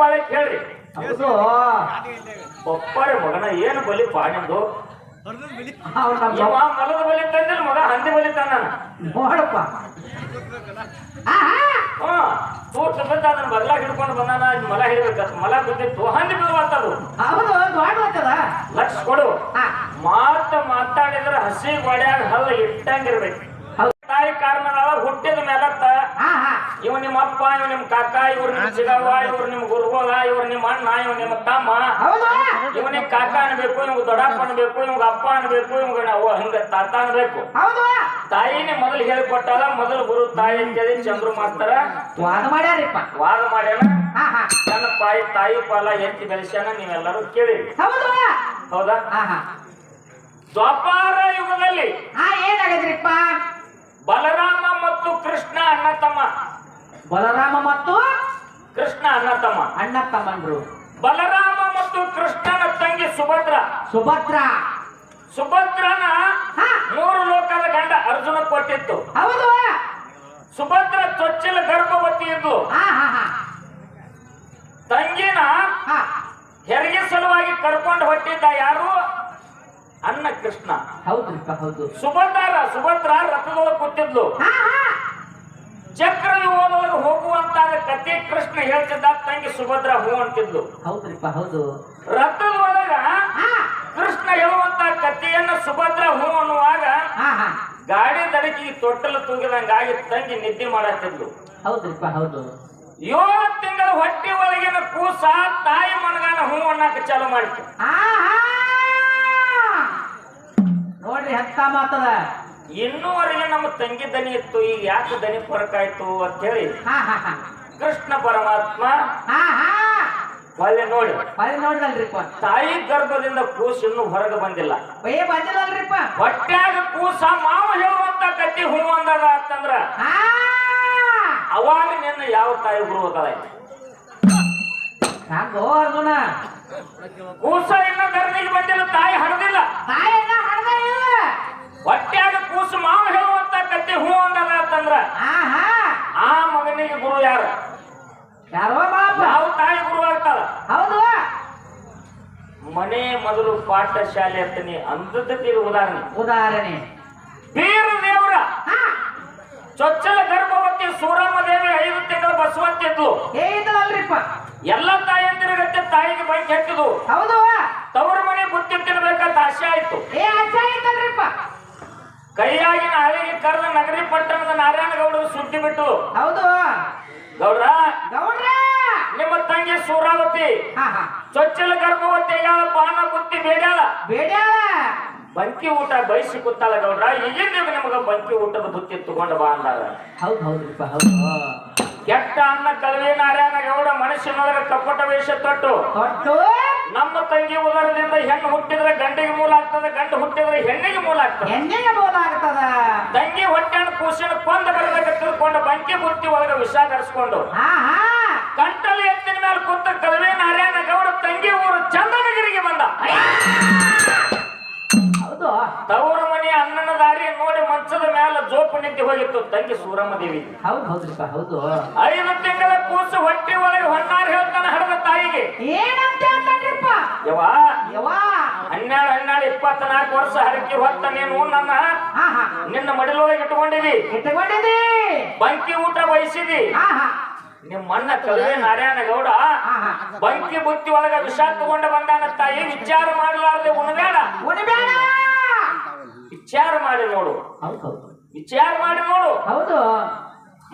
ಪಾಳೆ ಕೇಳ್ರಿ ಒಪ್ಪಾರೆ ಮಗನ ಏನು ಬಲಿ ಪಾಡಿದ್ದು ಮಲದ ಬಲಿ ತಂದಿಲ್ಲ ಮಗ ಹಂದಿ ಬಲಿ ತಂದಪ್ಪ ನೋಡಪ್ಪ. ಅದನ್ನ ಬದಲ ಹಿಡ್ಕೊಂಡು ಬಂದಾನ ಮಲ ಮಲ ಬಿದ್ದಿತ್ತು. ಹಂದಿ ಹೌದು ದೊಡ್ಡ ಲಕ್ಷ ಕೊಡು. ಮಾತ ಮಾತಾಡಿದ್ರೆ ಹಸಿ ಗೋಡ್ಯಾಗ ಹಲ್ಲ ಇಟ್ಟಂಗಿರ್ಬೇಕು. ತಾಯಿ ಕಾರಣದಾಗ ಹುಟ್ಟಿದ ಮೇಲತ್ತ ಇವ್ ಇವ ನಿಮ್ಮ ಅಪ್ಪ ಇವ್ ನಿಮ್ ಕಾಕ ಇವ್ರ ನಿಮ್ ಚಿಗವ್ವ ಇವ್ರು ನಿಮ್ ಗುರುಗೋಲ ಇವ್ರ ನಿಮ್ಮ ಅಣ್ಣ ಇವ್ ನಿಮ್ಮ ತಮ್ಮ. ಇವ್ ಇವನಿಗೆ ಕಾಕ ಅನ್ಬೇಕು ಇವ್ ದೊಡ್ಡಪ್ಪ ಅನ್ಬೇಕು ಇವ್ ಅಪ್ಪ ಅನ್ಬೇಕು ಇವ್ಗ ನಾವು ಹಿಂಗ ತಾತ ಅನ್ಬೇಕು. ತಾಯಿನೇ ಮೊದಲು ಹೇಳಿಕೊಟ್ಟಾಗ ಮೊದಲು ಗುರು ತಾಯಿ ಅಂತೇಳಿ ಚಂದ್ರು ಮಾಡ್ತಾರ. ವಾದ ಮಾಡ್ಯಾರಪ್ಪ. ವಾದ ಮಾಡ್ಯಾನ. ನನ್ನ ಪಾಯಿ ತಾಯಿ ಪಾಲ ಎತ್ತಿ ಬೆಳೆಸ್ಯಾನ ನೀವೆಲ್ಲರೂ ಕೇಳಿ. ಹೌದು. ದ್ವಾಪಾರ ಯುಗದಲ್ಲಿ ಏನಾಗದ್ರಿಪ್ಪ? ಬಲರಾಮ ಮತ್ತು ಕೃಷ್ಣ ಅಣ್ಣ ತಮ್ಮ ಬಲರಾಮ ಮತ್ತು ಕೃಷ್ಣ ಅಣ್ಣ ತಮ್ಮ ಅಣ್ಣ ತಮ್ಮಂದ್ರು ಬಲರಾಮ ಮತ್ತು ಕೃಷ್ಣನ ತಂಗಿ ಸುಭದ್ರ. ಸುಭದ್ರ. ಸುಭದ್ರನ ಮೂರು ಲೋಕದ ಗಂಡ ಅರ್ಜುನ ಕೊಟ್ಟಿತ್ತು. ಹೌದು. ಸುಭದ್ರ ಚೊಚ್ಚಲ ಗರ್ಭವತಿ ಇದ್ದು ತಂಗಿನ ಹಾ. ಹೆರಿಗೆ ಸಲುವಾಗಿ ಕರ್ಕೊಂಡು ಹೊಟ್ಟಿದ್ದ ಯಾರು? ಅನ್ನ ಕೃಷ್ಣ. ಹೌದ್ರಿಪ್ಪ ಹೌದು. ಸುಭದ್ರ ಸುಭದ್ರ ರಥದೊಳಗೆ ಕೂತಿದ್ಲು. ಚಕ್ರ ವ್ಯೂಹದೊಳಗೆ ಹೋಗುವಂತಾದ ಕತೆ ಕೃಷ್ಣ ಹೇಳ್ತಿದ್ದ ತಂಗಿ ಸುಭದ್ರ ಹೂ ಅಂತಿದ್ಲು. ಹೌದ್ರಿಪ್ಪ ಹೌದು. ರಥದೊಳಗ ಕೃಷ್ಣ ಹೇಳುವಂತ ಕಥೆಯನ್ನ ಸುಭದ್ರ ಹೂ ಅನ್ನುವಾಗ ಗಾಡಿ ದಡಕಿ ತೊಟ್ಟಲು ತೂಗಿದಂಗಾಗಿ ತಂಗಿ ನಿದ್ದೆ ಮಾಡತ್ತಿದ್ಲು. ಹೌದ್ರಿಪ್ಪ ಹೌದು. ಏಳು ತಿಂಗಳ ಹೊಟ್ಟೆ ಒಳಗಿನ ಕೂಸ ತಾಯಿ ಮನಗಾನ ಹೂ ಅನ್ನಕ್ಕೆ ಚಾಲು ಮಾಡಿತ್ತು. ನೋಡ್ರಿ ಹೆತ್ತ ಮಾತದ ಇನ್ನೂವರೆಗೆ ನಮ್ಮ ತಂಗಿ ದನಿ ಇತ್ತು ಈಗ ಯಾಕೆ ದನಿ ಫರಕ್ ಆಯ್ತು ಅಂತ ಹೇಳಿ. ಕೃಷ್ಣ ಪರಮಾತ್ಮ ಹಾ ಹಾ. ಒಳ್ಳೆ ನೋಡಿ. ಹೊಳಿ ನೋಡಿದಲ್ರಿಪ್ಪ. ತಾಯಿ ಗರ್ಭದಿಂದ ಕೂಸು ಇನ್ನು ಹೊರಗೆ ಬಂದಿಲ್ಲ. ಬೇ ಬಂದಿಲ್ಲಲ್ರಿಪ್ಪ. ಹೊಟ್ಯಾಗ ಕೂಸ ಮಾವ ಹೇಳುವಂತ ಕತ್ತಿ ಹೂ ಅಂದಾಗ ಅಂತಂದ್ರ ಅವಾಗ ನಿನ್ನ ಯಾವ ತಾಯಿ ಗುರು ಹೋಗಲ್ಲ ಕೂಸ ಇನ್ನು ಗರ್ಭಿಗೆ ಬಂದಿಲ್ಲ ತಾಯಿ ಹಣದಿಲ್ಲ ತಾಯಿ ಹೊಟ್ಯಾಗ ಕೂಸು ಮಾವ ಹೇಳುವಂತ ಕತ್ತೆ ಹೂ ಅಂದದ ಅಂತಂದ್ರ ಆಹಾ. ಆ ಮಗನಿಗೆ ಗುರು ಯಾರು? ಯಾವ ತಾಯಿ ಗುರು ಆಗ್ತಾರ ಹೌದು. ಮನೆ ಮೊದಲು ಪಾಠಶಾಲೆ ಅಂತನಿ ಅಂದದ್ದಕ್ಕೆ ಇದು ಉದಾಹರಣೆ. ಉದಾಹರಣೆ. ಬೀರ ದೇವರ. ಹಾ. ಚೊಚ್ಚಲ ಗರ್ಭವತಿ ಸೂರಮ್ಮ ದೇವಿ ಐದು ತಿಂಗಳ ಬಸವಂತಿದ್ಲು ಅಲ್ರಿಪ್ಪ ಎಲ್ಲ ತಾಯಂದಿರಗತ್ತೆ ತಾಯಿಗೆ ಬೈಕ್ ಹತ್ತಿದ್ವು ಹೌದು. ತವರು ಮನೆ ಬುತ್ತಿ ಕೈಯಾಗಿನ ನಾಳೆಗೆ ಕರೆದ ನಗರಿ ಪಟ್ಟಣದ ನಾರಾಯಣ ಗೌಡರು ಸುದ್ದಿ ಬಿಟ್ಟು. ಹೌದು. ಗೌಡ್ರ ಗೌಡ್ರ! ನಿಮ್ಮ ತಂಗಿ ಸೂರಾವತಿ ಚೊಚ್ಚಲ ಗರ್ಭವತಿ ಪಾನ ಬುತ್ತಿ ಬೇಡ್ಯಾಳ? ಬೇಡ್ಯಾಳ. ಬಂಕಿ ಊಟ ಬಯಸಿ ಕೂತಾಳ ಗೌಡ್ರ ಈಗಿನ ನಿಮಗ ಬಂಕಿ ಊಟದ ಬುತ್ತಿ ತಗೊಂಡ ಬಾ ಅಂದಾಗ ಹೌದು ಹೌದ್ರಿಪ್ಪ ಹೌದು. ಕೆಟ್ಟ ಅನ್ನ ಕಲ್ವಿ ನಾರಾಯಣ ಗೌಡ ಮನುಷ್ಯನೊಳಗ ಕಪಟ ವೇಷ ತೊಟ್ಟು. ತೊಟ್ಟು. ನಮ್ಮ ತಂಗಿ ಉದರದಿಂದ ಹೆಣ್ಣು ಹುಟ್ಟಿದ್ರೆ ಗಂಡಿಗೆ ಮೂಲ ಆಗ್ತದೆ ಗಂಡು ಹುಟ್ಟಿದ್ರೆ ಹೆಣ್ಣಿಗೆ ಮೂಲ ಆಗ್ತದೆ. ಬೋದಾಗ್ತದ ತಂಗಿ ಹೊಟ್ಟೆ ಕೂಸಿನ ಕೊಂದ ಬರಬೇಕು ತಿಳ್ಕೊಂಡು ಬಂಕಿ ಬುತ್ತಿ ಒಳಗೆ ವಿಷ ಧರಿಸ್ಕೊಂಡು ಹಾ ಹಾ. ಕಂಟಲಿ ಎತ್ತಿನ ಮೇಲೆ ಕೂತ ಕಲವೇ ನಾರಾಯಣ ಗೌಡ ತಂಗಿ ಊರು ಚಂದನಗಿರಿಗೆ ಬಂದ. ಹೌದು. ತವರು ಮನೆ ಅಣ್ಣನ ದಾರಿ ನೋಡಿ ಮಂಚದ ಮೇಲೆ ಜೋಪು ನಿಂತಿ ಹೋಗಿತ್ತು ತಂಗಿ ಸೂರಮ್ಮ ದೇವಿ. ಹೌದು ಹೌದ್ರಿಪ್ಪ ಹೌದು. ಐದು ತಿಂಗಳ ಕೂಸು ಹೊಟ್ಟೆ ಒಳಗೆ ಹೊನ್ನಾರು ಹೇಳ್ತಾನೆ ಹಡದ ತಾಯಿಗೆ. ಏನಂತ ಯವ ಯವ್ವಾ. ಹನ್ನೆರಡು ಹನ್ನೆರಡು ಇಪ್ಪತ್ನಾಲ್ಕು ವರ್ಷ ಹರಕಿ ಹೊತ್ತ ನೀನು ನನ್ನ ನಿನ್ನ ಮಡಿಲೊಳಗೆ ಇಟ್ಕೊಂಡಿದಿ ಇಟ್ಟುಕೊಂಡಿದಿ ಬಂಕಿ ಊಟ ಬಯಸಿದಿ. ನಿಮ್ಮ ಅಣ್ಣ ಕಲ್ವೆ ನಾರಾಯಣ ಗೌಡ ಬಂಕಿ ಬುತ್ತಿ ಒಳಗ ವಿಷ ತಗೊಂಡು ಬಂದಾನ ತಾಯಿ. ವಿಚಾರ ಮಾಡಲಾರ್ದೆ ಉಣಬೇಡ. ಉಣಬೇಡ. ವಿಚಾರ ಮಾಡಿ ನೋಡು. ವಿಚಾರ ಮಾಡಿ ನೋಡು. ಹೌದು.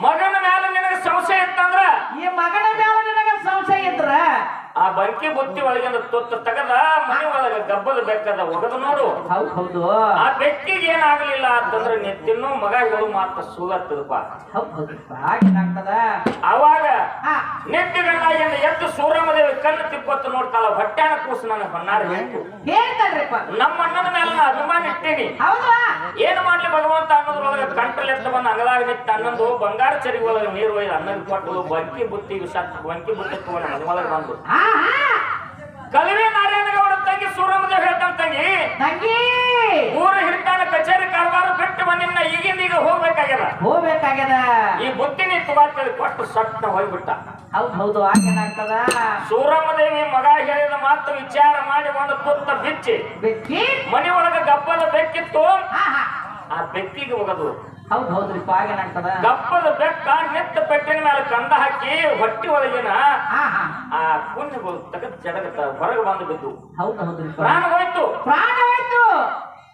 ಮಗನ ಮೇಲೆ ನಿನಗೆ ಸಂಶಯ ಇತ್ತಂದ್ರ? ಈ ಮಗನ ಮೇಲೆ ನಿನಗ ಸಂಶಯ ಇದ್ರ? ಆ ಬಂಕಿ ಬುತ್ತಿ ಒಳಗಿಂದ ತುತ್ತ ತಗದ ಮನೆ ಒಳಗ ಗಬ್ಬದ ಬೆಕ್ಕದ ಒಗದು ನೋಡು. ಹೌದು ಆ ಬೆಕ್ಕಿಗೆ ಏನಾಗಲಿಲ್ಲ ಅಂತಂದ್ರೆ ನಿತ್ಯನು ಮಗ ಹೇಳು ಮಾತ್ರ ಸೂಲತ್ತದಪ್ಪ. ಅವಾಗ ಹಾ ನಿಟ್ಟಿಗಣ್ಣಾಗಿಂದ ಎದ್ದು ಸೂರ್ಯಮದೇವಿ ಕಣ್ಣು ತಿಪ್ಪತ್ತು ನೋಡ್ತಾಳ ಹೊಟ್ಟೆನ ಕೂಸು ನನಗೆ ಹೊನ್ನಾರ ನಮ್ಮ ಅಣ್ಣನ ಮೇಲೆ ಅಭಿಮಾನ ಇಟ್ಟೇನಿ. ಏನ್ ಮಾಡ್ಲಿ ಭಗವಂತ ಅನ್ನೋದ್ರೊಳಗೆ ಕಂಟ್ರಲ್ ಎತ್ತ ಬಂದ ಅಂಗಲಾಗ ನಿತ್ತ ಅನ್ನೊಂದು ಬಂಗಾರ ಚರಿ ಒಳಗೆ ನೀರು ಒಯ್ದು ಅನ್ನದ ಕೊಟ್ಟು ಬಂಕಿ ಬುತ್ತಿ ಸತ್ತು ಬಂಕಿ ಬುತ್ತಿ ತಗೊಂಡು ಮನೆ ಒಳಗೆ ಬಂದು. ಕಲಿವೆ ನಾರಾಯಣ ಗೌಡ ತಂಗಿ ಸೂರಮದೇವ್ ಹೇಳ್ತಾನ ತಂಗಿ. ತಂಗಿ! ಊರ ಹಿಡ್ತಾನ ಕಚೇರಿ ಕಾರವಾರ ಬಿಟ್ಟು ಬಂದಿನ ಈಗಿಂದ ಈಗ ಹೋಗ್ಬೇಕಾಗ್ಯದ. ಹೋಗ್ಬೇಕಾಗ್ಯದ. ಈ ಬುತ್ತಿ ನೀ ತಗೋತೇಳಿ ಕೊಟ್ಟು ಸಟ್ಟ ಹೋಗ್ಬಿಟ್ಟ. ಹೌದು ಹೌದು ಆಗೇನಾಗ್ತದ ಸೂರಮ್ಮದೇವಿ ಮಗ ಹೇಳಿದ ಮಾತು ವಿಚಾರ ಮಾಡಿ ಒಂದು ತುತ್ತ ಬಿಚ್ಚಿ. ಬೆಕ್ಕಿ ಮನೆ ಒಳಗ ಗಬ್ಬದ ಬೆಕ್ಕಿತ್ತು ಆ ಬೆಕ್ಕಿಗೆ ಹೋಗದು. ಹೌದು ಹೌದ್ರಿಪ್ಪ ಆಗೇನಾಗ್ತದ ಗಬ್ಬದ ಬೆಕ್ಕ ನೆತ್ತ ಬೆಟ್ಟಿನ ಮೇಲೆ ಕಂದ ಹಾಕಿ ಹೊಟ್ಟಿ ಒಳಗಿನ ಆ ಕುಂಜಗಳು ತೆಗೆದು ಜಡಗತ್ತ ಹೊರಗೆ ಬಂದು ಬಿದ್ದು. ಹೌದು ಪ್ರಾಣ ಹೋಯ್ತು. ಪ್ರಾಣ ಹೋಯ್ತು.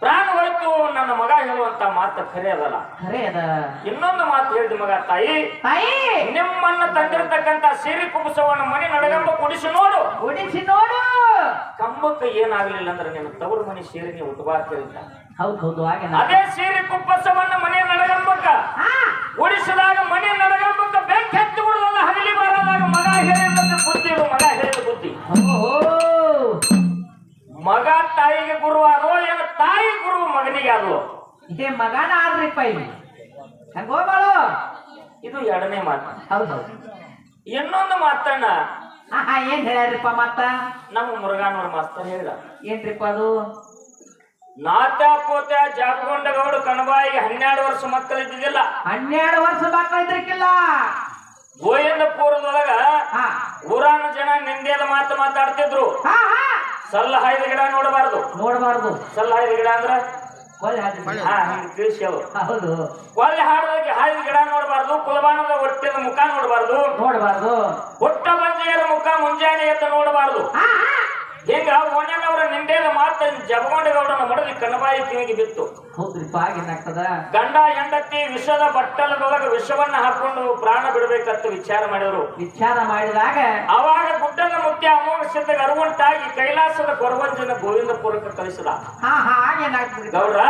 ಪ್ರಾಣ ಹೋಯ್ತು ನನ್ನ ಮಗ ಹೇಳುವಂತ ಮಾತು ಖರೆ ಅದಲ್ಲ. ಖರೆ ಅದ. ಇನ್ನೊಂದು ಮಾತು ಹೇಳಿದ ಮಗ ತಾಯಿ. ತಾಯಿ. ನಿಮ್ಮನ್ನ ತಂದಿರತಕ್ಕಂತ ಸೀರೆ ಕುಬಸವನ್ನ ಮನೆ ನಡಗಂಬ ಕುಡಿಸಿ ನೋಡು. ಕುಡಿಸಿ ನೋಡು. ಕಂಬಕ್ಕೆ ಏನಾಗ್ಲಿಲ್ಲ ಅಂದ್ರೆ ನಿನ್ನ ತವರು ಮನೆ ಸೀರೆ ನೀವು ಉಟ್ಬಾರ್ದು ಹೌದು ಹೌದು ಹಾಗೆ ಅದೇ ಸೀರೆ ಕುಪ್ಪಸವನ್ನ ಮನೆ ನಡಗಂಬಕ್ಕ ಉಳಿಸಿದಾಗ ಮನೆ ನಡಗಂಬಕ್ಕ ಬೆಂಕಿ ಹತ್ತಿ ಬಿಡುದಲ್ಲ ಹಗಲಿ ಬರದಾಗ ಮಗ ಹೇಳಿದ ಬುದ್ಧಿ ಇದು ಮಗ ಹೇಳಿದ ಬುದ್ಧಿ. ಮಗ ತಾಯಿಗೆ ಗುರು ಆದೋ ಏನು ತಾಯಿ ಗುರು ಮಗನಿಗೆ ಆದೋ ಇದೇ ಮಗನ ಆದ್ರಿಪ್ಪ ಇಲ್ಲಿ ಹಂಗ ಹೋಗ್ಬಾಳು. ಇದು ಎರಡನೇ ಮಾತು. ಹೌದು ಇನ್ನೊಂದು ಮಾತಣ್ಣ. ಏನ್ ಹೇಳ್ಯಾರಿಪ್ಪ ಮತ್ತ? ನಮ್ಮ ಮುರುಘಾನವ್ರ ಮಾಸ್ತರ್ ಹೇಳಿದ. ಏನ್ರಿಪ್ಪ ಅದು? ನಾತ ಪೋತ್ಯ ಜಾಗಗೊಂಡ ಗೌಡ ಕಣಬಾಯಿಗೆ ಹನ್ನೆರಡು ವರ್ಷ ಮಕ್ಕಳು ಇದ್ದಿದ್ದಿಲ್ಲ. ಹನ್ನೆರಡು ವರ್ಷ ಮಕ್ಕಳು ಇದ್ರಿಕ್ಕಿಲ್ಲ ಗೋವಿಂದಪುರದೊಳಗ ಊರಾನ ಜನ ನಿಂದೇದ ಮಾತು ಮಾತಾಡ್ತಿದ್ರು. ಹಾ ಹಾ. ಸಲ್ಲ ಹಾಯ್ದ ಗಿಡ ನೋಡಬಾರ್ದು. ನೋಡಬಾರ್ದು. ಸಲ್ಲ ಹಾಯ್ದ ಗಿಡ ಅಂದ್ರ? ಒಳ್ಳೆ ಹಾಡೋದಕ್ಕೆ ಹೌದು. ಹಾಯ್ದ ಗಿಡ ನೋಡಬಾರ್ದು ಕುಲಬಾಣದ ಹೊಟ್ಟೆದ ಮುಖ ನೋಡಬಾರ್ದು. ನೋಡಬಾರ್ದು. ಹುಟ್ಟ ಬಂಜೆಯರ ಮುಖ ಮುಂಜಾನೆ ಎದ್ದು ನೋಡಬಾರ್ದು. ಹಿಂಗ ಮಾತ ನಿಂದೆದ ಮಾತು ಜಬಗೊಂಡ ಗೌಡನ ಮಡದಿ ಕಣಬಾಯಿ ಕಿವಿಗೆ ಬಿತ್ತು. ಹೌದ್ರಿಪ್ಪ ಗಂಡ ಹೆಂಡತಿ ವಿಷದ ಬಟ್ಟಲದೊಳಗ ವಿಷವನ್ನ ಹಾಕೊಂಡು ಪ್ರಾಣ ಬಿಡಬೇಕಂತ ವಿಚಾರ ಮಾಡಿದ್ರು. ವಿಚಾರ ಮಾಡಿದಾಗ ಅವಾಗ ಗುಡ್ಡದ ಮುಖ್ಯ ಅಮೋಘ ಅರುವಂಟಾಗಿ ಕೈಲಾಸದ ಕೊರವಂಜನ ಗೋವಿಂದಪುರಕ್ಕೆ ಕಳಿಸಿದ. ಗೌಡ್ರ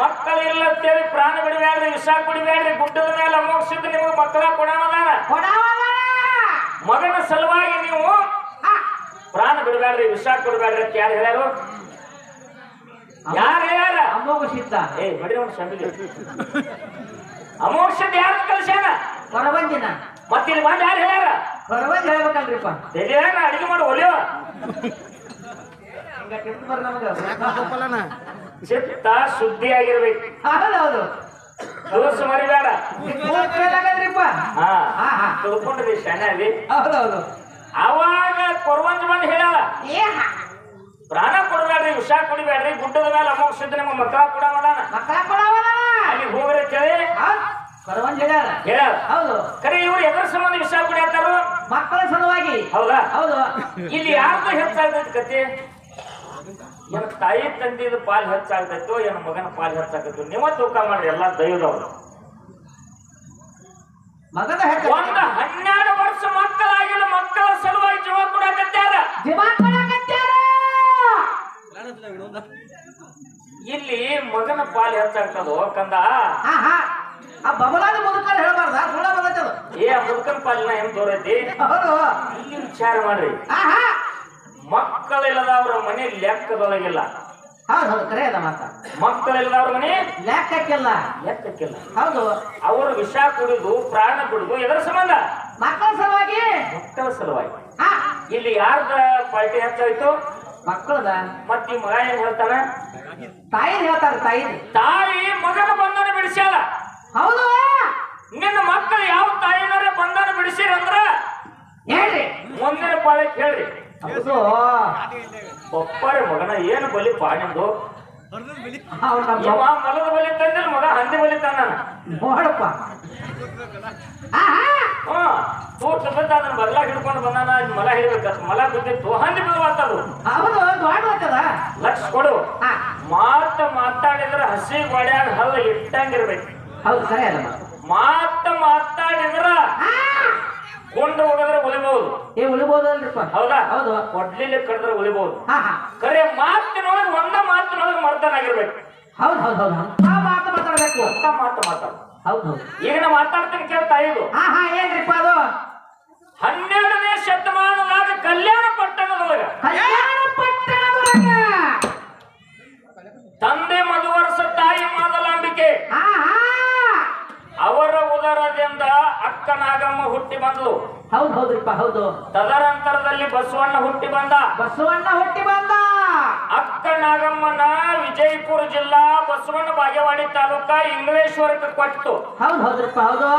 ಮಕ್ಕಳಿಲ್ಲ ಅಂತೇಳಿ ಪ್ರಾಣ ಬಿಡಬೇಡ್ರಿ ವಿಷ ಕುಡಿಬೇಡ್ರಿ ಗುಡ್ಡದ ಮೇಲೆ ಅಮೋಘ ಸಿದ್ಧ ನಿಮಗೆ ಮಕ್ಕಳ ಕೊಡವದ ಮಗನ ಸಲುವಾಗಿ ನೀವು ಪ್ರಾಣ ಬಿಡಬೇಡ್ರಿ ವಿಷ ಕೊಡಬೇಡ್ರಿ ಅಂತ ಯಾರು ಹೇಳ್ಯಾರು? ಯಾರು ಹೇಳ್ಯಾರ? ಅಮೋಘ ಸಿದ್ಧ. ಏ ಬಡಿ ಅವನು ಸಂಬಿಗೆ ಅಮೋಘ ಸಿದ್ಧ ಯಾರು ಕಲ್ಸ್ಯಾನ ಹೊರಬಂದಿನ ಮತ್ತೆ ಇಲ್ಲಿ ಬಂದು ಯಾರು ಹೇಳ್ಯಾರ? ಕೊರವಂಜ ಹೇಳ್ಬೇಕಲ್ರಿಪ್ಪ. ತೆಲಿಯಾಗ ಅಡಿಗೆ ಮಾಡಿ ಒಲಿಯೋ. ಚಿತ್ತ ಹೌದು ಹಲಸು ದೋಸ ಮರಿಬೇಡ. ಆಗದ್ರಿಪ್ಪ ಹಾ ಹಾ ಹಾ. ತಿಳ್ಕೊಂಡ್ರಿ ಶಾನ್ಯಾಗಿ ಹೌದೌದು. ಅವಾಗ ಕೊರವಂಜ ಬಂದು ಹೇಳ ಪ್ರಾಣ ಕೊಡಬೇಡ್ರಿ ವಿಷ ಕುಡಿಬೇಡ್ರಿ ಗುಡ್ಡದ ಮೇಲೆ ಅಮೋಘ ಸಿದ್ಧ ನಿಮ್ಮ ಮಕ್ಕಳ ಕೊಡವದಾನ ಮಕ್ಕಳ ಕೊಡವಲ್ಲ ಅಲ್ಲಿ ಹೋಗ್ರಿ ಹೌದ್ ಕೊರವಂಜ ಹೇಳ್ಯಾರ. ಹೇಳ್ಯಾರ. ಹೌದು. ಕರೆ ಇವ್ರು ಎದ್ರ ಸಂಬಂಧ ವಿಷ ಕುಡಿಯತ್ತಾರು? ಮಕ್ಕಳ ಸಲುವಾಗಿ. ಹೌದಾ? ಹೌದು. ಇಲ್ಲಿ ಯಾರ್ದು ಹೆಚ್ಚಾಗ್ತೈತಿ ಕತೆ? ಏನು ತಾಯಿ ತಂದಿದ ಪಾಲ್ ಹೆಚ್ಚಾಗ್ತೈತೋ ಏನು ಮಗನ ಪಾಲ್ ಹೆಚ್ಚಾಗತ್ತೋ ನೀವ ತೂಕ ಮಾಡ್ರಿ ಎಲ್ಲ ದೈವದವ್ರು. ಮಗನ ಹೆಚ್ಚ ಒಂದ್ ಹನ್ನೆರಡು ವರ್ಷ ಮಕ್ಕಳಾಗಿಲ್ಲ ಮಕ್ಕಳ ಸಲುವಾಗಿ ಜೀವ ಕೊಡಕತ್ಯಾರ ಜೀವ ಕೊಡಕತ್ಯಾರ ಇಲ್ಲಿ ಮಗನ ಪಾಲು ಹೆಚ್ಚಾಗ್ತದೋ ಕಂದ? ಹಾ ಹಾ ಆ ಬಬಲಾದ ಮುದುಕರು ಹೇಳ್ಬಾರ್ದ? ಸುಳ್ಳ ಬಂದತ್ತದು ಏ ಮುದುಕನ ಪಾಲಿನ ಹೆಂಗ್ ದೂರ ಐತಿ ಹೌದು. ಇಲ್ಲಿ ವಿಚಾರ ಮಾಡ್ರಿ. ಹಾ ಹಾ ಮಕ್ಕಳಿಲ್ಲದವ್ರ ಮನೆ ಲೆಕ್ಕದೊಳಗಿಲ್ಲ. ಹೌದು ಹೌದು ಕರೆ ಅದ ಮಾತ. ಮಕ್ಕಳಿಲ್ಲದವ್ರ ಮನೆ? ಲೆಕ್ಕಕ್ಕಿಲ್ಲ. ಲೆಕ್ಕಕ್ಕಿಲ್ಲ. ಹೌದು. ಅವರು ವಿಷ ಕುಡಿದು ಪ್ರಾಣ ಬಿಡುದು ಎದರ ಸಂಬಂಧ? ಮಕ್ಕಳ ಸಲುವಾಗಿ? ಮಕ್ಕಳ ಸಲುವಾಗಿ. ಹಾ. ಇಲ್ಲಿ ಯಾರ್ದ ಪಾರ್ಟಿ ಹೆಚ್ಚಾಯ್ತು? ಮಕ್ಕಳದ. ಮತ್ ಈ ಮಗ ಏನ್ ಹೇಳ್ತಾನ? ತಾಯಿ ಹೇಳ್ತಾರ ತಾಯಿ? ತಾಯಿ ಮಗನ ಬಂಧನ ಬಿಡಿಸ್ಯಾಳ. ಹೌದು. ನಿನ್ನ ಮಕ್ಕಳು ಯಾವ ತಾಯಿನಾರ ಬಂಧನ ಬಿಡಿಸಿರಂದ್ರ? ಹೇಳ್ರಿ. ಮುಂದಿನ ಪಾಳಕ್ಕೆ ಹೇಳ್ರಿ ಹೌದು. ಒಪ್ಪರೆ ಮಗನ ಏನು ಬಲಿ ಪಾ ನಿಮ್ದು? ಅವ್ರು ಮಲದ ಬಲಿ ತಂದಿಲ್ಲ ಮಗ ಹಂದಿ ಬಲಿ ತಂದಪ್ಪ ನೋಡಪ್ಪ. ಅದನ್ನ ಹಿಡ್ಕೊಂಡು ಬಂದಾನ ಮಲ ಮಲ ಹಂದಿ ದೊಡ್ಡ ಲಕ್ಷ ಕೊಡು. ಮಾತ ಮಾತಾಡಿದ್ರೆ ಹಸಿ ಗೋಡ್ಯಾಗ ಹಲ್ಲ ಇಟ್ಟಂಗಿರ್ಬೇಕು ಹೌದು ಅದ ಮಾತ ಮಾತಾಡಿದ್ರ ಹಾ ಕೊಂಡು ಹೋಗಿದ್ರೆ ಉಳಿಬಹುದು ಏ ಉಳಿಬೋದಲ್ರಿಪ್ಪ ಹೌದಾ? ಹೌದು. ಕೊಡ್ಲಿಲ್ಲ ಕಡಿದ್ರೆ ಒಲಿಬಹುದು ಹಾ ಹಾ. ಕರೆ ಮಾತಿನೊಳಗೆ ಒಂದ ಮಾತಿನೊಳಗೆ ಮರ್ದನಾಗಿರ್ಬೇಕು ಹೌದು ಹೌದು ಹೌದು ಆ ಮಾತು ಮಾತಾಡಬೇಕು. ಅಂತ ಮಾತು ಮಾತಾಡ. ಹೌದು ಹೌದು. ಈಗ ನಾ ಮಾತಾಡ್ತೀನಿ ಕೇಳ್ತಾ ಇದು ಹಾ ಹಾ ಏನ್ರಿಪ್ಪ ಅದು. ಹನ್ನೆರಡನೇ ಶತಮಾನದಾಗ ಕಲ್ಯಾಣ ಪಟ್ಟಣದೊಳಗ ಕಲ್ಯಾಣ ಪಟ್ಟಣದೊಳಗ ತಂದೆ ಮದುವರ್ಸ ತಾಯಿ ಮಾದಲಾಂಬಿಕೆ. ಹಾ ಹಾ. ಅವರ ಉದರದಿಂದ ಅಕ್ಕನಾಗಮ್ಮ ಹುಟ್ಟಿ ಬಂದ್ಲು. ಹೌದು ಹೌದ್ರಿಪ್ಪ ಹೌದು. ತದನಂತರದಲ್ಲಿ ಬಸವಣ್ಣ ಹುಟ್ಟಿ ಬಂದ. ಬಸವಣ್ಣ ಹುಟ್ಟಿ ಬಂದ. ಅಕ್ಕ ನಾಗಮ್ಮನ ವಿಜಯಪುರ ಜಿಲ್ಲಾ ಬಸವಣ್ಣ ಬಾಗೇವಾಡಿ ತಾಲೂಕ ಇಂಗ್ಲೇಶ್ವರಕ್ಕೆ ಕೊಟ್ಟು ಹೌದು ಹೌದ್ರಿಪ್ಪ ಹೌದು.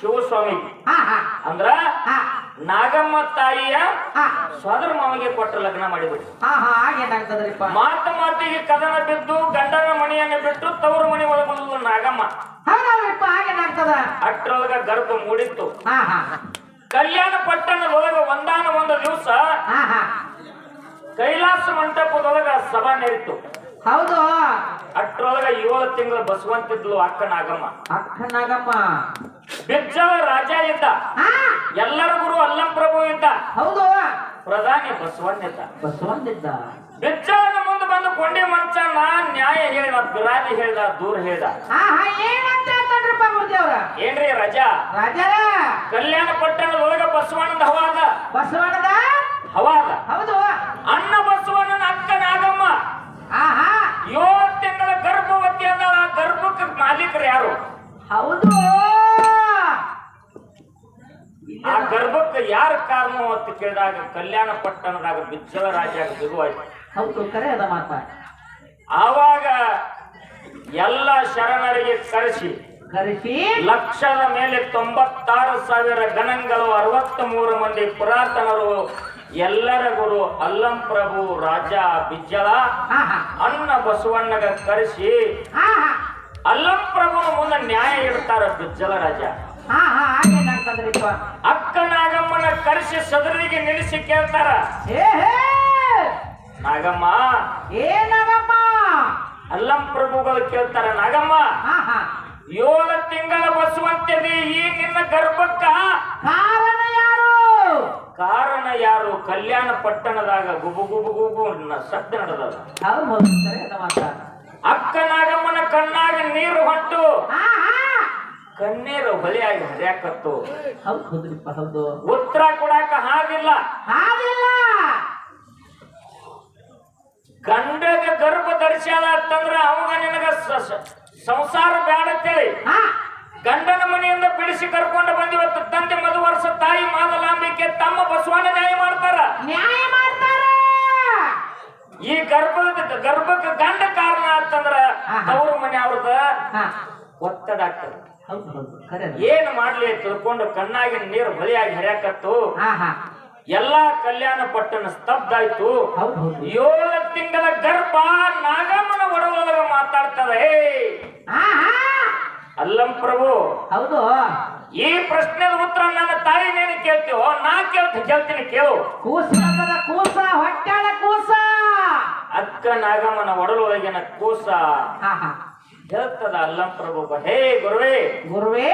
ಶಿವಸ್ವಾಮಿ. ಅಂದ್ರ ನಾಗಮ್ಮ ತಾಯಿಯ ಸೋದರ ಮಾವಿಗೆ ಕೊಟ್ಟು ಲಗ್ನ ಮಾಡಿಬಿಟ್ಟು ಮಾತು ಮಾತಿಗೆ ಕದನ ಬಿದ್ದು ಗಂಡನ ಮಣಿಯನ್ನ ಬಿಟ್ಟು ತವರು ಮನೆ ಬಂದದ್ದು ನಾಗಮ್ಮ. ಅಟ್ರೊಳಗ ಗರ್ಭ ಮೂಡಿತ್ತು. ಕಲ್ಯಾಣ ಪಟ್ಟಣದೊಳಗ ಒಂದಾನ ಒಂದು ದಿವಸ ಕೈಲಾಸ ಮಂಟಪದೊಳಗ ಸಭಾ ನಡೀತು ಹೌದು. ಅಟ್ರೊಳಗ ಏಳು ತಿಂಗಳು ಬಸವಂತಿದ್ಲು ಅಕ್ಕ ನಾಗಮ್ಮ ಅಕ್ಕ ನಾಗಮ್ಮ ರಾಜ ಇದ್ದ. ಎಲ್ಲರ ಗುರು ಅಲ್ಲಂ ಪ್ರಭು ಇದ್ದ. ಹೌದು. ಪ್ರಧಾನಿ ಬಸವಣ್ಣ ಇದ್ದ. ಬಿಜ್ಜಳನ ಮುಂದೆ ಬಂದು ಕೊಂಡಿ ಮಂಚನ ನ್ಯಾಯ ಹೇಳಿದ ಬಿರಾದಿ ಹೇಳ್ದ ದೂರ ಹೇಳ್ದ. ಏನ್ರಿ ರಜಾ? ರಾಜ. ಕಲ್ಯಾಣ ಪಟ್ಟಣದೊಳಗ ಬಸವಣ್ಣದ ಹವಾದ ಬಸವಣ್ಣದ? ಹವಾದ ಹೌದು. ಅಣ್ಣ ಬಸವಣ್ಣನ ಅಕ್ಕ ನಾಗಮ್ಮ ಹಾ ಹಾ ಏಳು ತಿಂಗಳ ಗರ್ಭವತಿ ಅದ ಆ ಗರ್ಭಕ್ಕೆ ಮಾಲೀಕರು ಯಾರು? ಹೌದು. ಆ ಗರ್ಭಕ್ಕೆ ಯಾರ ಕಾರಣ ಅಂತ ಕೇಳಿದಾಗ ಕಲ್ಯಾಣ ಪಟ್ಟಣದಾಗ ಬಿಜ್ಜಲ ರಾಜ ಬಿಗುವಾಯ್ತು ಹೌದು ಕರೆ ಅದ ಮಾತ. ಆವಾಗ ಎಲ್ಲ ಶರಣರಿಗೆ ಕರೆಸಿ ಕರೆಸಿ. ಲಕ್ಷದ ಮೇಲೆ ತೊಂಬತ್ತಾರು ಸಾವಿರ ಗಣಗಳು ಅರವತ್ತ್ ಮೂರು ಮಂದಿ ಪುರಾತನರು ಎಲ್ಲರ ಗುರು ಅಲ್ಲಂ ಪ್ರಭು ರಾಜ ಬಿಜ್ಜಳ ಅನ್ನ ಬಸವಣ್ಣಗ ಕರೆಸಿ ಅಲ್ಲಂ ಪ್ರಭು ಮುಂದೆ ನ್ಯಾಯ ಇಡ್ತಾರ ಬಿಜ್ಜಳ ರಾಜ. ಅಕ್ಕ ನಾಗಮ್ಮನ ಕರೆಸಿ ಸದರಿಗೆ ನಿಲ್ಲಿಸಿ ಕೇಳ್ತಾರ. ಏ ಹೇ. ನಾಗಮ್ಮ. ಏನಾಗಮ್ಮ ಅಲ್ಲಂ ಪ್ರಭುಗಳು ಕೇಳ್ತಾರ ನಾಗಮ್ಮ. ಏಳು ತಿಂಗಳ ಬಸವಂತದಿ ಈ ನಿನ್ನ ಗರ್ಭಕ್ಕ. ಕಾರಣ ಕಾರಣ ಯಾರು? ಕಲ್ಯಾಣ ಪಟ್ಟಣದಾಗ ಗುಬು ಗುಬು ಗುಬು ಶಬ್ದ ಸದ್ದ ನಡೆದದ. ಹೌದು ಹೌದು ಕರೆ ಅದ ಮಾತ ಅಕ್ಕ ನಾಗಮ್ಮನ ಕಣ್ಣಾಗ ನೀರು ಹೊಟ್ಟು. ಕಣ್ಣೀರು ಹೊಲೆಯಾಗಿ ಹರಿಯಾಕತ್ತು. ಉತ್ತರ ಕೊಡಾಕ ಹಾಗಿಲ್ಲ ಗಂಡಗ ಗರ್ಭ ಧರಿಸ್ಯಾದ ಅಂತಂದ್ರ ಅವಾಗ ನಿನಗ ಸಂಸಾರ ಬ್ಯಾಡತ್ತೇಳಿ ಗಂಡನ ಮನೆಯಿಂದ ಬಿಡಿಸಿ ಕರ್ಕೊಂಡು ಬಂದಿವತ್ತು ತಂದೆ ಮದು ವರ್ಷ ತಾಯಿ ಮಾದಲಾಂಬಿಕೆ ತಮ್ಮ ಬಸವಣ್ಣ ನ್ಯಾಯ ಮಾಡ್ತಾರ? ನ್ಯಾಯ ಮಾಡ್ತಾರ. ಈ ಗರ್ಭದ ಗರ್ಭಕ್ಕೆ ಗಂಡ ಕಾರಣ ಅಂತಂದ್ರ ಅವ್ರ ಮನೆ ಅವ್ರದ ಒತ್ತಡ ಆಗ್ತದೆ. ಏನ್ ಮಾಡ್ಲಿ ತಿಳ್ಕೊಂಡು ಕಣ್ಣಾಗಿನ ನೀರು ಬಲಿಯಾಗಿ ಹರಿಯಾಕತ್ತು? ಎಲ್ಲಾ ಕಲ್ಯಾಣ ಪಟ್ಟಣ ಸ್ತಬ್ಧ ಆಯ್ತು ಏಳು ತಿಂಗಳ ಗರ್ಭ ನಾಗಮ್ಮನ ಒಡಲೊಳಗ ಮಾತಾಡ್ತದೆ. ಅಲ್ಲಂ ಪ್ರಭು. ಹೌದು. ಈ ಪ್ರಶ್ನೆ ಉತ್ತರ ನನ್ನ ತಾಯಿ ನೀನು ಕೇಳ್ತೀವೋ ನಾ ಕೇಳ್ತಿ ಕೇಳ್ತೀನಿ ಕೇಳು. ಕೂಸ ಕೂಸ ಹೊಟ್ಟೆ ಕೂಸ. ಅಕ್ಕ ನಾಗಮ್ಮನ ಒಡಲೊಳಗಿನ ಕೂಸ. ಹೇಳ್ತದ ಅಲ್ಲಂ ಪ್ರಭು ಹೇ ಗುರುವೇ. ಗುರುವೇ.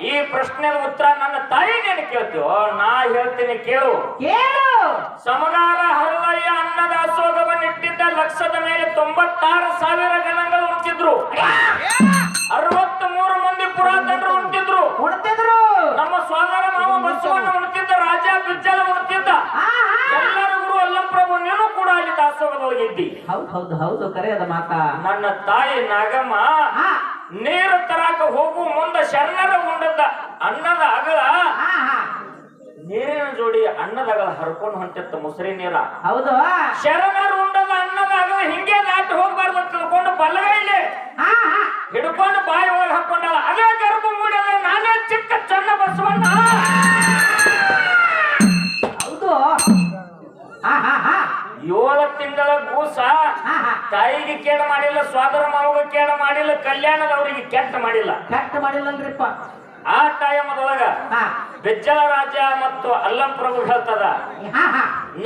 ಈ ಪ್ರಶ್ನೆ ಉತ್ತರ ನನ್ನ ತಾಯಿ ನೀನು ಕೇಳ್ತೀವೋ ನಾ ಹೇಳ್ತೀನಿ ಕೇಳು. ಕೇಳು. ಸಮಗಾರ ಹರದಯ್ಯ ಅನ್ನದ ಅಸೋಗವನ್ನಿಟ್ಟಿದ್ದ ಲಕ್ಷದ ಮೇಲೆ ತೊಂಬತ್ತಾರು ಸಾವಿರ ಗಣಗಳು ಉಂಟಿದ್ರು ಅರವತ್ತ್ ಮೂರು ಮಂದಿ ಪುರಾತನರು ಉಂಟಿದ್ರು ಕೊಡ್ತಿದ್ರು ನಮ್ಮ ಸ್ವಾಗರ ಮಾವ ಬಸವಣ್ಣ ಉಡ್ತಿದ್ದ ರಾಜ ಬಿಜ್ಜಲ ಉಣ್ತಿದ್ದ ಹಾ ಹಾ ಎಲ್ಲರ ಗುರು ಅಲ್ಲಪ್ರಭು ನೀನು ಕೂಡ ಅಲ್ಲಿ ಹೌದು ಹೌದು ಹೌದು ಕರೆ ಅದ ಮಾತ. ನನ್ನ ತಾಯಿ ನಾಗಮ್ಮ ನೀರು ತರಾಕ ಹೋಗು ಮುಂದ ಶರಣರ ಉಂಡದ್ದ ಅನ್ನದ ಅಗಲ. ನೀರಿನ ಜೋಡಿ ಅನ್ನದ ಅಗಲ ಹರ್ಕೊಂಡು ಹೊಂಟಿತ್ತ ಮುಸರಿ ನೀರ. ಹೌದು. ಶರಣರು ಉಂಡದ ಅನ್ನದ ಅಗಲ ಹಿಂಗೆ ದಾಟಿ ಹೋಗ್ಬಾರ್ದು ಅಂತ ತಿಳ್ಕೊಂಡು ಬಲಗೈಲಿ. ಹಾ ಹಿಡ್ಕೊಂಡು ಬಾಯಿ ಒಳಗೆ ಹಾಕೊಂಡಲ್ಲ. ಅದೇ ಗರ್ಭ ಮೂಡಿದ್ರೆ ನಾನೇ ಚಿಕ್ಕ ಚನ್ನ ಬಸವಣ್ಣ. ಹೌದು. ಏಳು ತಿಂಗಳ ಹಾ ತಾಯಿಗೆ ಕೇಳ ಮಾಡಿಲ್ಲ ಸ್ವಾದರ ಮಾವಗ ಕೇಳ ಮಾಡಿಲ್ಲ ಕಲ್ಯಾಣದವರಿಗೆ ಕೆಟ್ಟ ಮಾಡಿಲ್ಲ. ಕಟ್ ಮಾಡಿಲ್ಲಲ್ರಿಪ್ಪ. ಆ ಟೈಮದೊಳಗ ಹಾ. ಬೆಜ್ಜಳ ರಾಜ ಮತ್ತು ಅಲ್ಲಂ ಪ್ರಭು ಹೇಳ್ತದ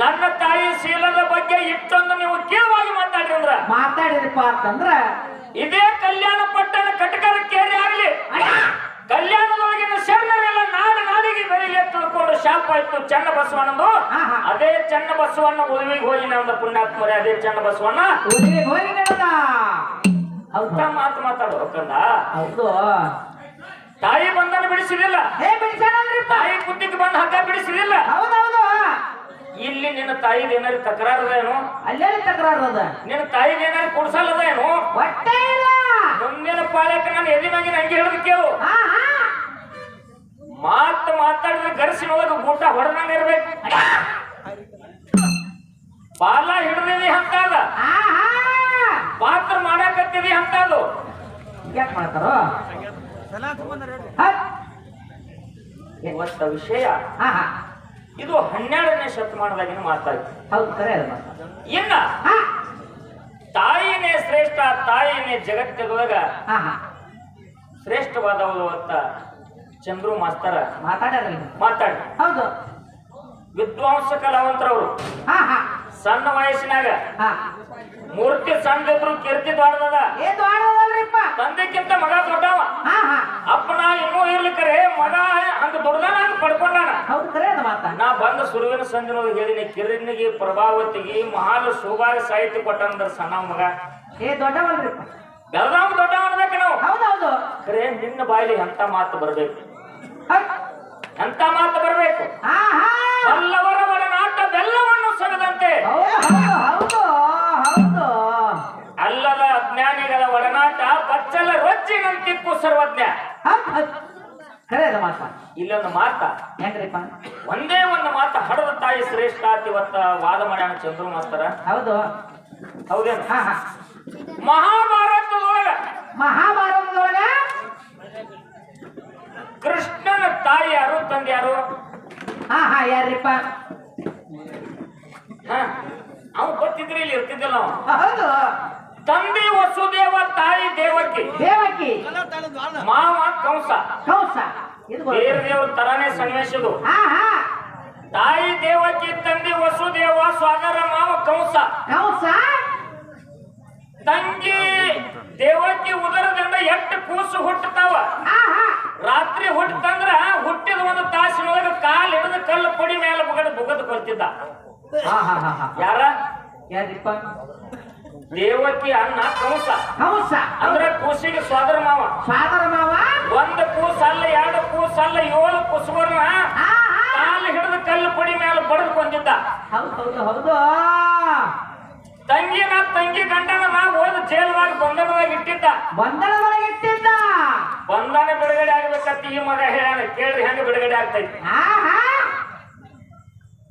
ನನ್ನ ತಾಯಿ ಶೀಲದ ಬಗ್ಗೆ ಇಷ್ಟೊಂದು ನೀವು ಕೇಳವಾಗಿ ಮಾತಾಡಿ ಅಂದ್ರ. ಮಾತಾಡಿರಪ್ಪ ಅಂತಂದ್ರ ಇದೇ ಕಲ್ಯಾಣ ಪಟ್ಟಣ ಕಟಕರ ಕೇರಿ ಆಗಲಿ ಕಲ್ಯಾಣದೊಳಗಿನ ಶರಣರೆಲ್ಲ ನಾಡ ನಾಡಿಗೆ ಬೆಳಿಗ್ಗೆ ತಿಳ್ಕೊಂಡು ಶಾಪ ಆಯ್ತು ಚನ್ನ ಬಸವಣ್ಣಂದು. ಅದೇ ಚನ್ನ ಬಸವಣ್ಣ ಉದವಿಗೆ ಹೋಗಿ ನಮ್ಮ ಪುಣ್ಯಾತ್ಮರೇ ಅದೇ ಚನ್ನ ಬಸವಣ್ಣ. ಊರಿಗೆ ಹೋಗಿ ನಡೆದ ಹೌದು ಅಂತ ಮಾತು ಮಾತಾಡು ಕಂದ ಹೌದು. ತಾಯಿ ಬಂಧನ ಬಿಡಿಸಿದಿಲ್ಲ ತಾಯಿ ಕುತ್ತಿಗೆ ಬಂದು ಹಗ್ಗ ಬಿಡಿಸಿದಿಲ್ಲ ಹೌದೌದು ಇಲ್ಲಿ ನಿನ್ನ ತಾಯಿದ ಏನಾರು ತಕರಾರದೇನು ಅಲ್ಲೇ ತಕರಾರದ ನಿನ್ನ ತಾಯಿದ ಏನಾರು ಕೊಡ್ಸಲ್ಲದ ಏನು? ಇಲ್ಲ ಮುಂದಿನ ಪಾಲಕ ನಾನು ಎದಿನಾಗಿ ನಂಗೆ ಹೇಳಿದ್ ಕೇಳು ಮಾತು ಮಾತಾಡಿದ್ರೆ ಗರಸಿನೊಳಗೆ ಊಟ ಹೊಡೆದಂಗ ಇರ್ಬೇಕು. ಬಾಲ ಹಿಡ್ದಿದಿ ಅಂತ ಅದ ಪಾತ್ರ ಮಾಡಾಕತ್ತಿದಿ ಯಾಕೆ ಮಾಡ್ತಾರೋ? ಹತ್. ಇವತ್ತ ವಿಷಯ. ಇದು ಹನ್ನೆರಡನೇ ಶತಮಾನದಾಗಿನ ಮಾತಾಯ್ತು. ಹೌದು ಕರೆ ಅದು. ಇನ್ನ ತಾಯಿನೇ ಶ್ರೇಷ್ಠ ತಾಯಿನೇ ಜಗತ್ತಿನೊಳಗ ಆಹಾ ಶ್ರೇಷ್ಠವಾದವಳು ಅಂತ ಚಂದ್ರು ಮಾಸ್ತರ ಮಾತಾಡ್ಯಾರ ಮಾತಾಡಿ. ಹೌದು. ವಿದ್ವಾಂಸ ಕಲಾವಂತರವರು. ಹಾ ಹಾ. ಸಣ್ಣ ವಯಸ್ಸಿನಾಗ ಹಾ. ಮೂರ್ತಿ ಸಂಘದ್ರು ಕೀರ್ತಿ ದೊಡ್ಡದ ಏ ತಂದೆಕ್ಕಿಂತ ಮಗ ದೊಡ್ಡವ. ಹಾ ಹಾ. ಅಪ್ಪನ ಇನ್ನೂ ಇರ್ಲಿಕ್ಕರೆ ಮಗ ಅಂತ ದೊಡ್ಡದಾನ ಅಂತ ಪಡ್ಕೊಂಡಾನ. ಹೌದು ಕರೆ ಅದು ಮಾತಾ. ನಾ ಬಂದ ಸುರುವಿನ ಸಂದಿನೊಳಗೆ ಹೇಳಿನಿ ಕಿರಣಿಗೆ ಪ್ರಭಾವತಿಗೆ ಮಹಾಲ ಶೋಭಾಗ ಸಾಹಿತ್ಯ ಕೊಟ್ಟಂದ್ರ ಸಣ್ಣ ಮಗ. ಏ ದೊಡ್ಡವಲ್ರಿಪ್ಪ ಬೆಳಗಾವ್ ದೊಡ್ಡ ಅನ್ಬೇಕು ನಾವು. ಹೌದೌದು. ಕರೆ ನಿನ್ನ ಬಾಯಲ್ಲಿ ಎಂತ ಮಾತು ಬರ್ಬೇಕು. ಎಂತ ಮಾತು ಬರ್ಬೇಕು? ಆಹಾ ಬಲ್ಲವರ ಒಡನಾಟ ಬೆಲ್ಲವನ್ನು ಸಗದಂತೆ ಹೌದು ಹೌದು ಹೌದು. ಅಲ್ಲದ ಅಜ್ಞಾನಿಗಳ ಒಡನಾಟ ಬಚ್ಚಲ ರೊಚ್ಚಿನಂತಿಕ್ಕು ಸರ್ವಜ್ಞ. ಹೌದು ಹೌದು. ಕರೆ ಮಾತಾ. ಇಲ್ಲೊಂದು ಮಾತ. ಹೆಂಗ್ರಿಪ್ಪ? ಒಂದೇ ಒಂದು ಮಾತ. ಹಡದ ತಾಯಿ ಶ್ರೇಷ್ಠ ಇವತ್ತ ವಾದ ಮಾಡ್ಯಾನ ಚಂದ್ರು ಮಾಸ್ತರ. ಹೌದು. ಹೌದೇನು? ಹಾ ಹಾ. ಮಹಾಭಾರತದೊಳಗ ಮಹಾಭಾರತದೊಳಗ? ಕೃಷ್ಣನ ತಾಯಿ ಯಾರು ತಂದೆ ಯಾರು? ಹಾ ಹಾ ಯಾರಿಪ್ಪ? ಅವ್ ಗೊತ್ತಿದ್ರೆ ಇಲ್ಲಿ ಇರ್ತಿದ್ದಿಲ್ಲ ಹೌದು. ತಂದೆ ವಸುದೇವ ತಾಯಿ ದೇವಕಿ. ದೇವಕಿ. ಮಾವ ಕಂಸ. ಕೌಸ. ಬೇರೆ ದೇವ್ರ ತರಾನೇ ಸನ್ನಿವೇಶದು ತಾಯಿ ದೇವಕಿ ತಂದೆ ವಸುದೇವ ಸ್ವಾಗರ ಮಾವ ಕಂಸ. ಕೌಸ? ತಂಗಿ ದೇವಕಿ ಉದರದಿಂದ ಎಷ್ಟು ಕೂಸು ಹುಟ್ಟತಾವ ರಾತ್ರಿ ಹುಟ್ಟತಂದ್ರ ಹುಟ್ಟಿದ ಒಂದು ತಾಸಿನೊಳಗ ಕಾಲ್ ಹಿಡಿದು ಕಲ್ಲು ಪುಡಿ ಮೇಲೆ ಬುಗದ ಬುಗದ್ ಕೊಲ್ತಿದ್ದ. ಯಾರ? ಯಾರ್ರಿಪ್ಪ ದೇವಕಿ ಅಣ್ಣ ಕಂಸ. ಕಂಸ. ಅಂದ್ರೆ ಕೂಸಿಗೆ ಸ್ವಾದರ ಮಾವ. ಸ್ವಾದರ ಮಾವ? ಒಂದು ಕೂಸಲ್ಲ ಎರಡು ಕೂಸಲ್ಲ ಏಳು ಕುಸುಬರ್ನ ಕಾಲು ಹಿಡಿದು ಕಲ್ಲು ಪುಡಿ ಮೇಲೆ ಬಡದ್ಕೊಂಡಿದ್ದ ಹೌದು ಹೌದು ಹೌದು. ತಂಗಿನ ತಂಗಿ ಗಂಡನ ಹೋದ ಜೈಲ್ದಾಗ ಬಂಧನವಾಗಿ ಇಟ್ಟಿದ್ದ. ಬಂಧನದೊಳಗೆ ಇಟ್ಟಿದ್ದ? ಬಂಧನ ಬಿಡುಗಡೆ ಆಗ್ಬೇಕಂತ ಈ ಮಗ ಹೇಳ ಕೇಳಿ ಹೆಂಗ ಬಿಡುಗಡೆ ಆಗ್ತೈತಿ.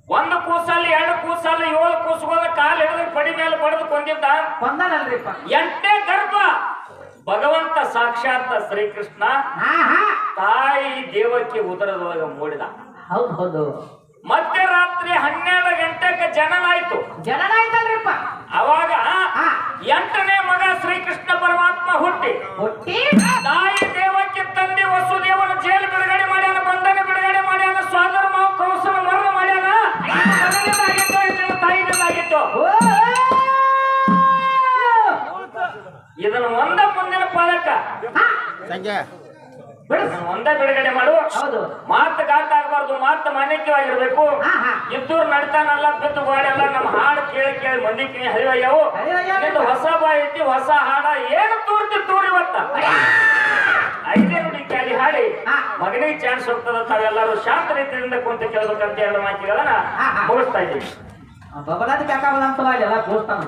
ಒಂದು ಕೂಸಲ್ಲಿ ಎರಡು ಕೂಸಲ್ಲಿ ಏಳು ಕೂಸಗೋದ ಕಾಲು ಹಿಡಿದು ಪಡಿ ಮೇಲೆ ಬಡದು ಕೊಂದಿದ್ದ. ಬಂದನಲ್ರಿಪ್ಪ ಎಂಟನೇ ಗರ್ಭ. ಭಗವಂತ ಸಾಕ್ಷಾತ್ ಶ್ರೀಕೃಷ್ಣ ತಾಯಿ ದೇವಕ್ಕೆ ಉದರದೊಳಗೆ ಮೂಡಿದ. ಹೌದು ಹೌದು. ಮಧ್ಯರಾತ್ರಿ ಹನ್ನೆರಡು ಗಂಟೆಗೆ ಜನನಾಯ್ತು. ಜನನಾಯ್ತಲ್ರಿಪ್ಪ. ಅವಾಗ ಎಂಟನೇ ಮಗ ಶ್ರೀಕೃಷ್ಣ ಪರಮಾತ್ಮ ಹುಟ್ಟಿ. ಹುಟ್ಟಿ. ತಾಯಿ ದೇವಕ್ಕೆ ತಂದೆ ವಸುದೇವನ ಜೈಲು ಬಿಡುಗಡೆ ಮಾಡ್ಯಾನ ಬಂಧನ ಬಿಡುಗಡೆ ಮಾಡ್ಯಾನ ಸ್ವಾದರ ಮಾವು ಕೌಸನ ಮರಣ ಮಾಡ್ಯಾನ. ತಾಯಿನಿಂದಾಗಿತ್ತು. ಓ! ಇದನ್ನ ಒಂದ ಮುಂದಿನ ಸಂಜೆ. ಇದನ್ನ ಒಂದ ಬಿಡುಗಡೆ ಮಾಡು. ಹೌದು. ಮಾತು ಗಾತ್ ಆಗ್ಬಾರ್ದು ಮಾತು ಮಾನ್ಯವಾಗಿರ್ಬೇಕು. ಇದ್ದೂರು ನಡ್ತಾನಲ್ಲ ಬಿದ್ದು ಬಾಡೆಲ್ಲ ನಮ್ಮ ಹಾಡು ಕೇಳಿ ಕೇಳಿ ಮಂದಿ ಕಿವಿ ಹರಿವಯ್ಯವು ಹೊಸ ಬಾಯಿಟ್ಟಿ ಐತಿ ಹೊಸ ಹಾಡ ಏನು ತೂರ್ತಿ ತೂರಿ ಇವತ್ತ? ಐದೇ ನುಡಿ ಕ್ಯಾಲಿ ಹಾಡಿ. ಮಗನಿಗೆ ಚಾನ್ಸ್ ಹೋಗ್ತದ ತಾವೆಲ್ಲರೂ ಶಾಂತ ರೀತಿಯಿಂದ ಕುಂತು ಕೇಳ್ಬೇಕಂತ ಎರಡು ಮಾತಿಗಳನ್ನ. ಮುಗಿಸ್ತಾ ಇದ್ದೀವಿ. ಬಬಲಾದಿ ಬೇಕಾಗಲ್ಲ ಅಂತ ಎಲ್ಲ ಕೂರ್ತಾನ